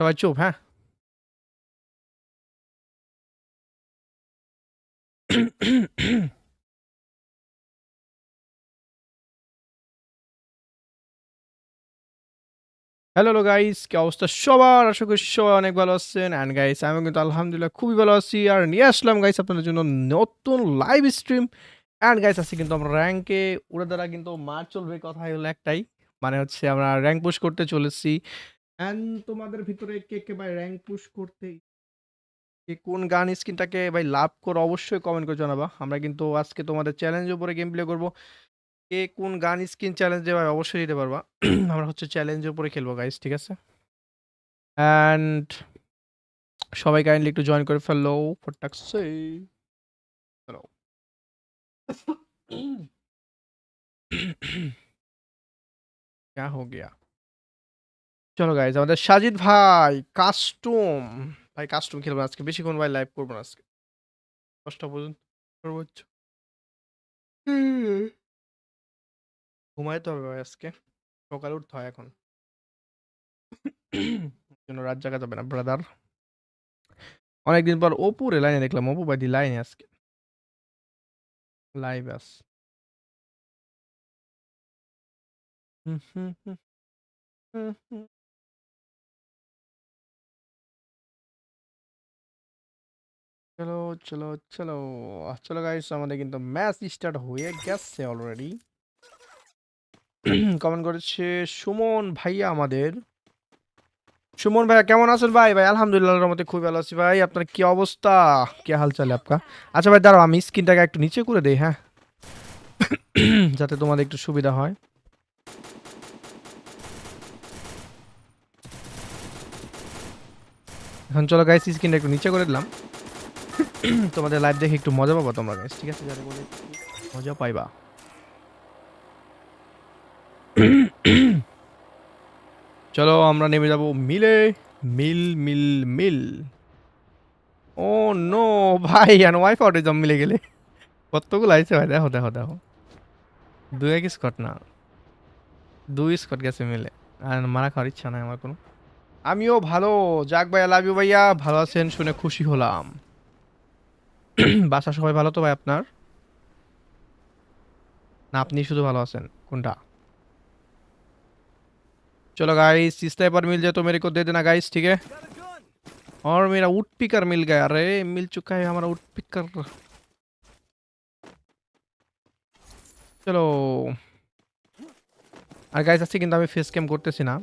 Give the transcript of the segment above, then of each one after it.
সবাই চুপ হ্যাঁ হ্যালো গাইস কি অবস্থা? সবার আশা করি সবাই অনেক ভালো আছেন। অ্যান্ড গাইস আমি কিন্তু আলহামদুলিল্লাহ খুবই ভালো আছি। আর নিয়ে আসলাম গাইস আপনাদের জন্য নতুন লাইভ স্ট্রিম অ্যান্ড গাইস আজকে কিন্তু আমরা র্যাঙ্কে ওরা দ্বারা কিন্তু মার চলবে কথা হলো একটাই। মানে হচ্ছে আমরা র্যাঙ্ক পুশ করতে চলেছি। অ্যান্ড তোমাদের ভিতরে কে কে ভাই র্যাঙ্ক পুশ করতে কে কোন গান স্কিনটাকে ভাই লাভ করে অবশ্যই কমেন্ট করে জানাবা আমরা কিন্তু আজকে তোমাদের চ্যালেঞ্জের উপরে গেম প্লে করবো কে কোন গান স্কিন চ্যালেঞ্জে ভাই অবশ্যই দিতে পারবা আমরা হচ্ছে চ্যালেঞ্জের উপরে খেলবো গাইস ঠিক আছে অ্যান্ড সবাই কাইন্ডলি একটু জয়েন করে ফেললো ফটাকসে হ্যালো क्या हो गया চলো গাইজ আমাদের সাজিদ ভাই কাস্টম ভাই কাস্টম খেলব আজকে বেশিক্ষণ ভাই লাইভ করব না আজকে। দশটা পর্যন্ত সর্বোচ্চ ঘুমাইতে হবে ভাই আজকে। সকালে উঠতে হয় এখন। জন্য রাত জাগা যাবে না ব্রাদার অনেকদিন পর অপুরে লাইনে দেখলাম অপু ভাই লাইনে আজকে। লাইভ আস হুম হুম হুম। হুম হুম। চলো চলো চলো। চলো গাইস আমাদের কিন্তু ম্যাচ স্টার্ট হয়ে গেছে অলরেডি কমেন্ট করেছে সুমন ভাইয়া আমাদের। সুমন ভাইয়া, কেমন আছেন ভাই? ভাই, আলহামদুলিল্লাহ রহমতে খুবই ভালো আছি ভাই। আপনার কি অবস্থা? কি হাল আপকা? আচ্ছা ভাই, দাঁড়াও, আমি স্ক্রিনটাকে একটু নিচে করে দেই হ্যাঁ? যাতে তোমাদের একটু সুবিধা হয়। এখন চলো গাইস স্ক্রিনটা একটু নিচে করে দিলাম। তোমাদের লাইভ দেখে একটু মজা পাবো তোমরা গাইস ঠিক আছে? যাতে বলে মজা পাইবা। চলো আমরা নেমে যাব মিলে, মিল মিল মিল। ও নো ভাই আর ওয়াইফ আউটে জম মিলে গেলে? কতগুলো আইছে ভাই, দেখো দেখো দেখো। দুই এক স্কট না। দুই স্কট গেছে মিলে। আর মারা খাওয়ার ইচ্ছা নাই আমার কোনো। আমিও ভালো। যাক ভাই লাভ ইউ ভাইয়া। ভালো আছেন, শুনে খুশি হলাম। বাসা সবাই ভালো তো ভাই আপনার না আপনি শুধু ভালো আছেন কোনটা चलो गाइस इस पर मिल जाए तो मेरे को दे देना गाइस ठीक है और मेरा वुड पिकर मिल गया अरे मिल चुका है हमारा वुड पिकर চলো আর গাইস আজকে কিন্তু আমি ফেস ক্যাম করতেছি না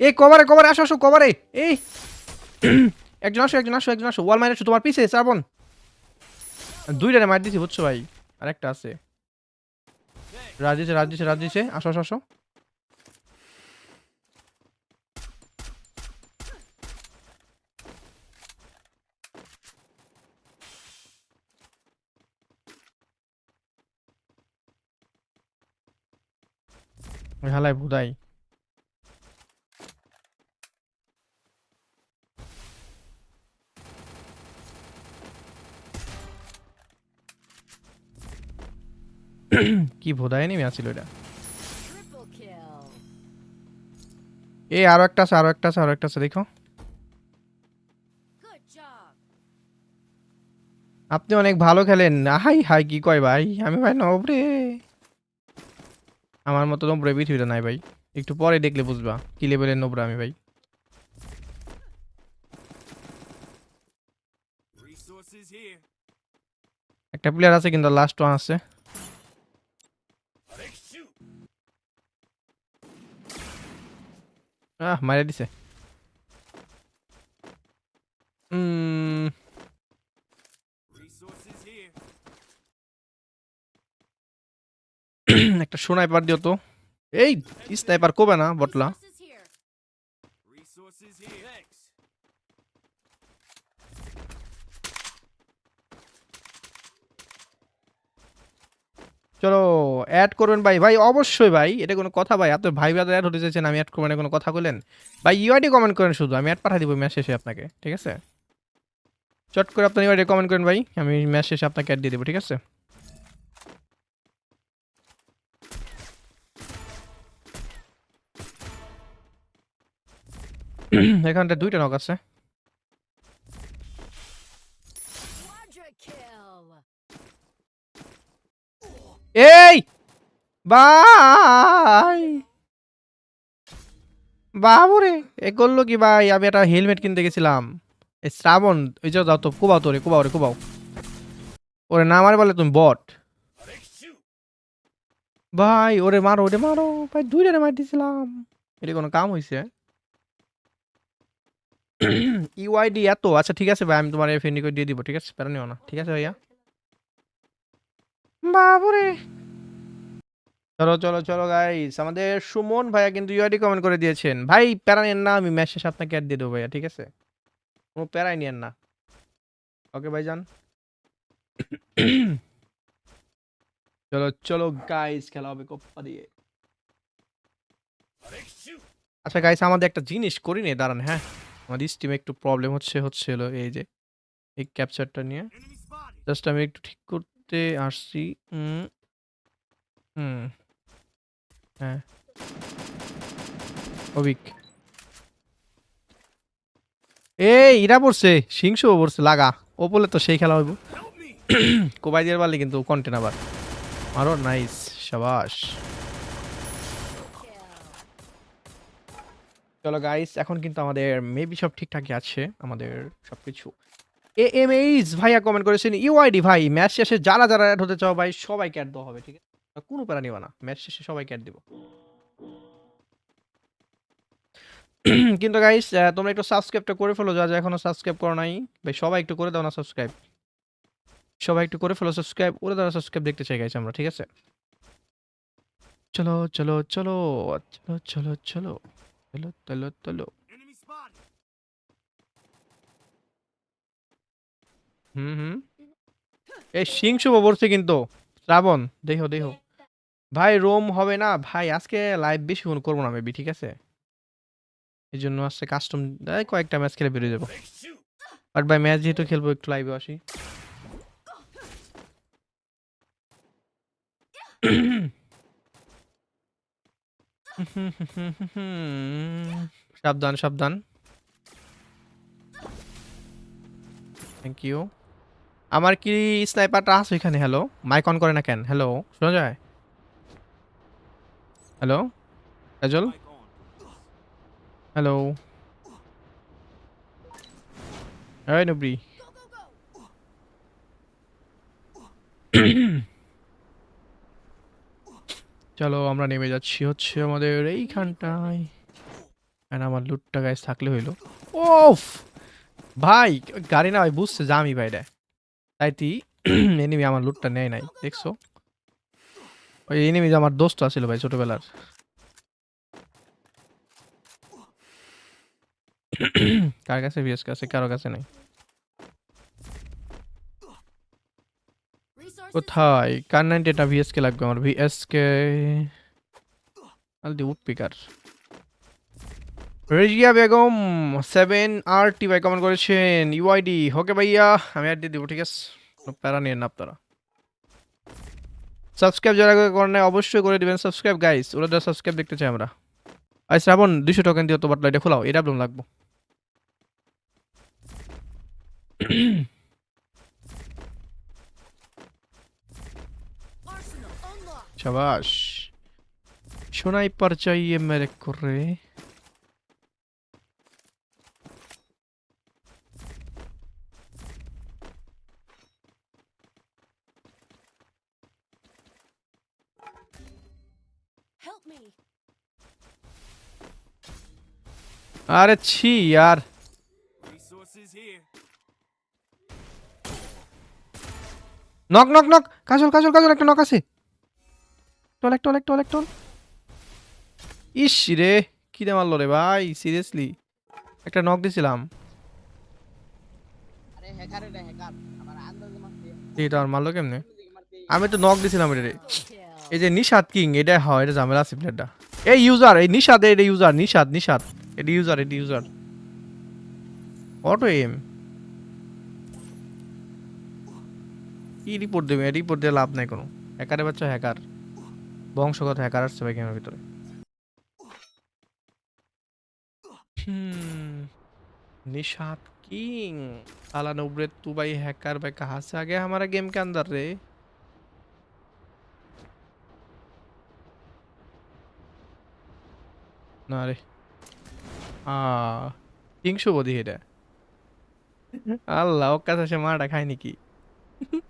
এই কভারে কভারে আসো আসো কভারে এই। একজন আসো একজন আসো একজন আসো। ওয়াল মাইরে তোমার পিছে, শ্রাবণ। দুইটারে মার দিছি, বুঝছ ভাই? আরেকটা আছে। রাজ দিছে রাজ দিছে রাজ দিছে আসো আসো। আসো হালাই ভুদাই কি ভোদায় নেমে আসছিল এটা? এই আরও একটা আছে, আরও একটা আছে, আরও একটা আছে, দেখো। আপনি অনেক ভালো খেলেন। হাই হাই, কি কয় ভাই? আমি ভাই নবরে। আমার মতো নবরে পৃথিবীতে নাই ভাই। একটু পরে দেখলে বুঝবা কি লেভেলের নবরা আমি ভাই। একটা প্লেয়ার আছে কিন্তু লাস্ট ওয়ান আছে। আহ মারা দিছে here. একটা স্নাইপার দিও তো। এই স্নাইপার কবে না বটলা। চলো অ্যাড করবেন ভাই। ভাই, অবশ্যই ভাই, এটা কোনো কথা ভাই। আপনার ভাই ভাই অ্যাড হতে চাইছেন, আমি অ্যাড করবেন কোনো কথা বলেন। ভাই ইউআইডি কমেন্ট করেন শুধু, আমি অ্যাড পাঠিয়ে দিব ম্যাচ শেষে আপনাকে, ঠিক আছে? চট করে আপনি এবার কমেন্ট করেন ভাই, আমি ম্যাচ শেষে আপনাকে অ্যাড দিয়ে দেবো, ঠিক আছে? এখানটা দুইটা নক আছে। এই, ভাই। বাবুরে, এ করল কি ভাই? আমি একটা হেলমেট কিনতে গেছিলাম। এই শ্রাবণ ওই যে যাও তো, কোবাও তোরে, কোবাও রে, কোবাও। ওরে না মারে বলে তুমি বট। ভাই, ওরে মারো ওরে মারো। ভাই দুইটারে মার দিছিলাম এটা কোনো কাম হয়েছে ইউআইডি এত? আচ্ছা ঠিক আছে ভাই, আমি তোমার করে দিয়ে দিব, ঠিক আছে? প্যারা নিও না। ঠিক আছে ভাইয়া? বাবুরে। চলো চলো চলো গাইস আমাদের সুমন ভাইয়া কিন্তু ইউআইডি কমেন্ট করে দিয়েছেন। ভাই, প্যারা নেন না, আমি শেষে আপনাকে অ্যাড দিয়ে দেবো ভাইয়া, ঠিক আছে? কোনো প্যারাই নিয়েন না। ওকে ভাই যান চলো চলো গাইস খেলা হবে কোপ্পা দিয়ে। আচ্ছা গাইস আমাদের একটা জিনিস করি নে, দাঁড়ান হ্যাঁ? আমাদের স্টিমে একটু প্রবলেম হচ্ছে হচ্ছিল এই যে, এই ক্যাপচারটা নিয়ে। জাস্ট আমি একটু ঠিক করতে আসছি। হুম। হ্যাঁ। এই, ইরা পড়ছে। লাগা। ও বলে তো সেই খেলা কিন্তু কন্টেন আবার। নাইস চলো গাইস এখন কিন্তু আমাদের মেবি সব ঠিকঠাকই আছে। আমাদের সবকিছু এ এম এইচ ভাইয়া কমেন্ট করেছেন ইউআইডি ভাই, ম্যাচ শেষে যারা যারা অ্যাড হতে চাও ভাই সবাই ক্যাট দেওয়া হবে, ঠিক আছে? কোনো প্যারা নিবা না, ম্যাচ শেষে সবাই ক্যাট দিব। কিন্তু গাইস তোমরা একটু সাবস্ক্রাইবটা করে ফেলো যা যা এখনও সাবস্ক্রাইব করো নাই, ভাই, সবাই একটু করে দাও না সাবস্ক্রাইব সবাই একটু করে ফেলো সাবস্ক্রাইব ওরা দ্বারা সাবস্ক্রাইব দেখতে চাই গাইস আমরা, ঠিক আছে? চলো চলো চলো চলো চলো চলো চলো চলো চলো। হুম হুম। এই সিং শুভ পড়ছে কিন্তু। শ্রাবণ দেখো দেখো ভাই, রোম হবে না। ভাই, আজকে লাইভ বেশি ফোন করব না মেবি ঠিক আছে? এই জন্য আজকে কাস্টম কয়েকটা ম্যাচ খেলে বেরিয়ে যাব। বাট ভাই ম্যাচ যেহেতু খেলব, একটু লাইভে আসি। সাবধান সাবধান। থ্যাংক ইউ আমার কি স্নাইপারটা আছে ওইখানে? হ্যালো মাইক অন করে না কেন? হ্যালো শোনা যায়? হ্যালো কাজল? হ্যালো এই নবরি। চলো আমরা নেমে যাচ্ছি হচ্ছে আমাদের এইখানটায়। আমার লুটটা গাছ থাকলে হইল। ওফ! ভাই, গাড়ি না ভাই, বুঝছে আমি ভাই রে তাই তুই এনিমি আমার লুটটা নেয় নাই, দেখছ? ওই এনিমি যে আমার দোস্ত আছিল ভাই ছোটবেলার। কার কাছে ভিএস কাছে কারও কাছে নাই. কোথায়? কার নাইনটি এটা ভিএস কে লাগবে আমার? ভিএস কে Aldi woodpecker Rezia Begum seven R T ভাই কমেন্ট করেছেন ইউআইডি ওকে ভাইয়া আমি আর দিয়ে দেবো ঠিক আছে? প্যারা নিয়ে না আপনারা। সাবস্ক্রাইব যারা করেন অবশ্যই করে দেবেন। সাবস্ক্রাইব গাইস ওরা যারা সাবস্ক্রাইব দেখতে চাই আমরা। আই শ্রাবণ দুশো টোকেন দিয়ে তো বাটলা এটা খোলাও এটা আপনার লাগবো। সাবাস শোনাই পার চাই মেরে করে। अरे छी यार Resources here. Knock knock knock Kajol Kajol Kajol একটা নক আছে টল এক টল এক টল এক টল ইস রে কি দে মারলো রে ভাই সিরিয়াসলি একটা নক দিছিলাম আরে হ্যাকার এটা হ্যাকার আমার আন্দাজে মারছে এটা আর মারলো কেমনে দিকে মারতে আমি তো নক দিছিলাম এটা রে Double kill. এই যে নিশাদ কিং এটা হয় এটা ঝামেলা আছে প্লেয়ারটা এই ইউজার এই নিশাদ এটা ইউজার নিশাদ নিশাদ এটা ইউজার এটা ইউজার অটো এম কি রিপোর্ট দেবে রিপোর্ট দিয়ে লাভ নাই কোনো হ্যাকারের বাচ্চা হ্যাকার বংশগত হ্যাকার আসছে ভাই গেমের ভিতরে हम्म, निशात किंग साला नुब्रे तू भाई हैकर भाई कहाँ से आ गया हमारा गेम के अंदर रे না রে আ তিনশো বোধি এটা আল্লাহ ওর কাছে মাটা খায় নাকি?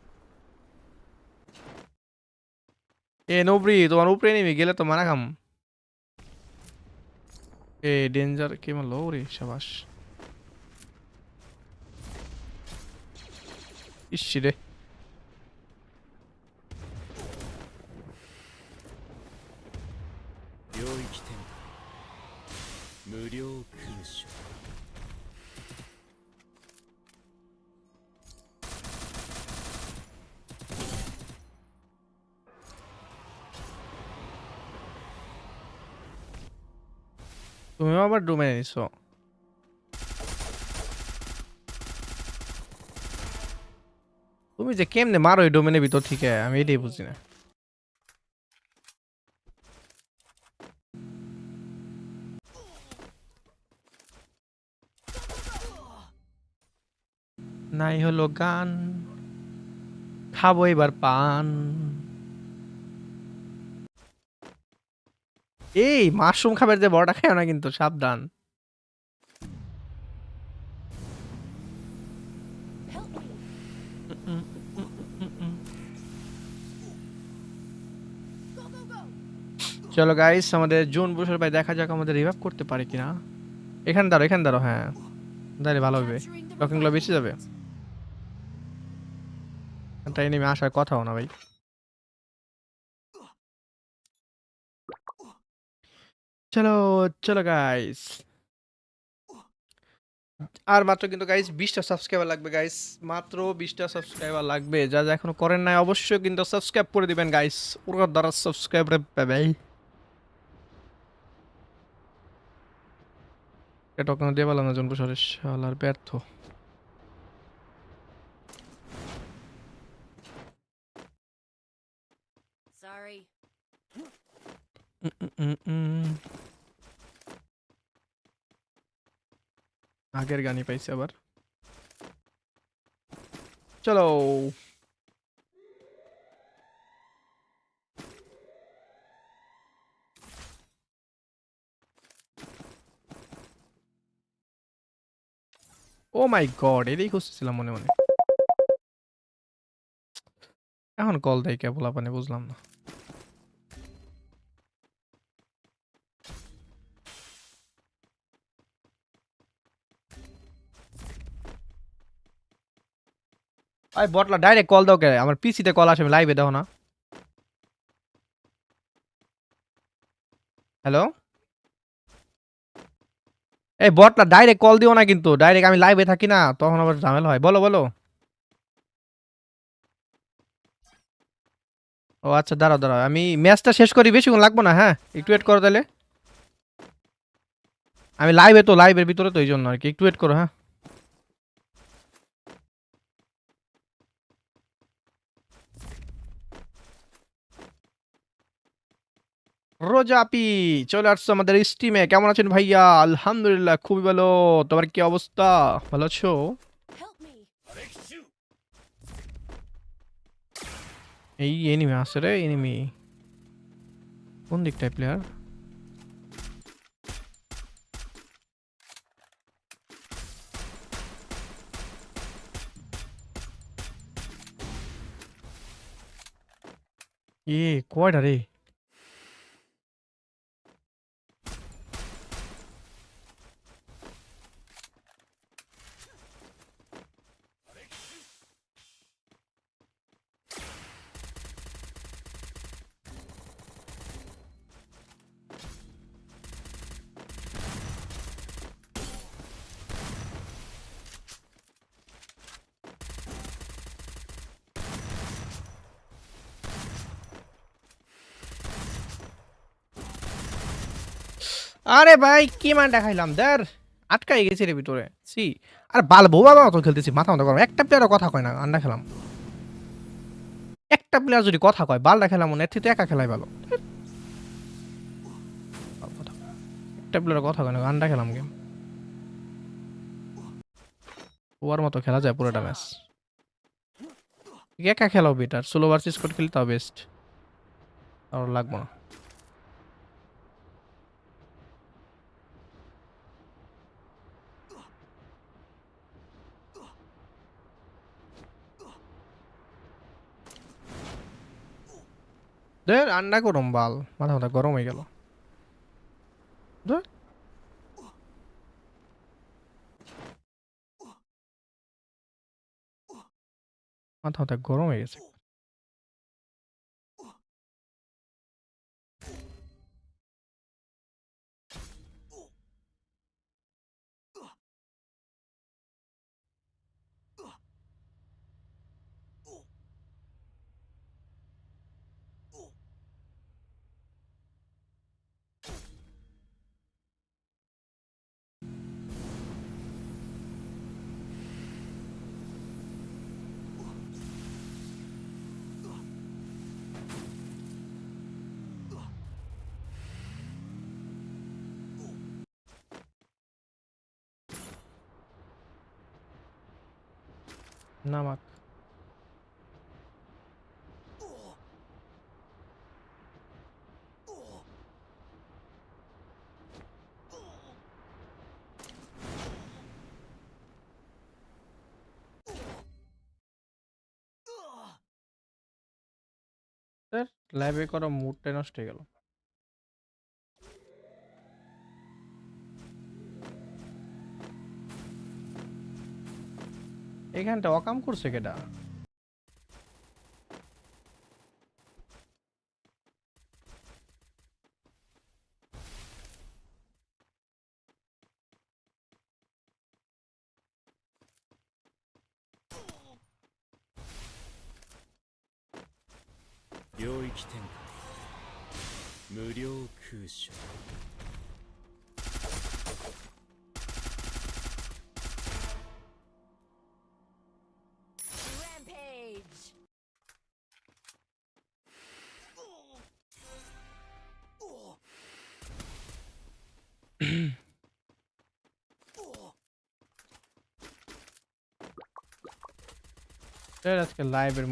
এ নবরি তোমার উপরে নেমে গেলে তো মারা খাম। এ ডেঞ্জার কে মারলো? রে সাবাস। ইস রে। তুমিও আবার ডোমেনে নিছো? তুমি যে কেমনে মারো এই ডোমেনের ভিতর থেকে, আমি এটাই বুঝি না। নাই হলো গান, খাব এবার পান। এই, মাশরুম খাবার যে বড়টা খায় না কিন্তু, সাবধান. চলো গাইস আমাদের জুন বছর ভাই দেখা যাক আমাদের রিভাইভ করতে পারে কিনা। এখানে দাঁড়ো এখানে দাঁড়ো হ্যাঁ। দাঁড়িয়ে ভালো হবে। লকিংগুলো বেশি যাবে। তাই নেমে আসার কথাও না ভাই। চলো চলো গাইস আর মাত্র কিন্তু গাইস বিশটা সাবস্ক্রাইবার লাগবে গাইস মাত্র বিশটা সাবস্ক্রাইবার লাগবে। যা যা এখনও করেন নাই, অবশ্যই কিন্তু সাবস্ক্রাইব করে দিবেন গাইস ওর দ্বারা সাবস্ক্রাইব পাবে। এটা দিয়ে পেলাম না জনপুর সরেশ শালার ব্যর্থ। আগের গানই পাইছি আবার। চলো। ও মাই গড এটাই খুঁজতেছিলাম মনে মনে। এখন কল দেয় কে বলা পানি বুঝলাম না। আই, বটলা ডাইরেক্ট কল দাও কে? আমার পিসিতে কল আসে লাইভে দাও না। হ্যালো এই, বটলা ডাইরেক্ট কল দিও না কিন্তু। ডাইরেক্ট আমি লাইভে থাকি না, তখন আবার ঝামেলা হয়। বলো বলো। ও আচ্ছা দাঁড়াও দাঁড়াও। আমি ম্যাচটা শেষ করি, বেশিক্ষণ লাগবো না হ্যাঁ? একটু ওয়েট করো তাহলে। আমি লাইভে তো লাইভের ভিতরে তো, এই জন্য আর কি। একটু ওয়েট করো হ্যাঁ? রোজাপি চলে আসছো আমাদের স্টিমে কেমন আছেন ভাইয়া আলহামদুলিল্লাহ খুবই ভালো তোমার কি অবস্থা ভালো আছো এই এনিমি আছে রে এনিমি কোন দিকটায় প্লেয়ার এ কয়টা রে আরে ভাই, কি মান দেখাইলাম? দের আটকাই গেছে রে ভিতরে। সি আর বাল বোবা বাবা তো খেলতেছি, মাথা মাথা গরম। একটা প্লেয়ারও কথা কয় না আন্ডা খেলাম। একটা প্লেয়ার যদি কথা কয় বালটা খেলা মনে তো একা খেলাই ভালো। একটা প্লেয়ার কথা কয় না গানটা খেলাম গেম ওর মতো খেলা যায় পুরোটা ম্যাচ। একা খেলাও বেটার সোলো ভার্সেস স্কোয়াড খেলি তাও বেস্ট আর লাগবো না। ধর রান্না গরম বাল। মাথা মাথা গরম হয়ে গেল। মাথা মাথা গরম হয়ে গেছে। নামাক লাইভে করা মুডটা নষ্ট হয়ে গেল। এখানটা অকাম করছে কেটা領域展開無料空襲 আজকে লাইভের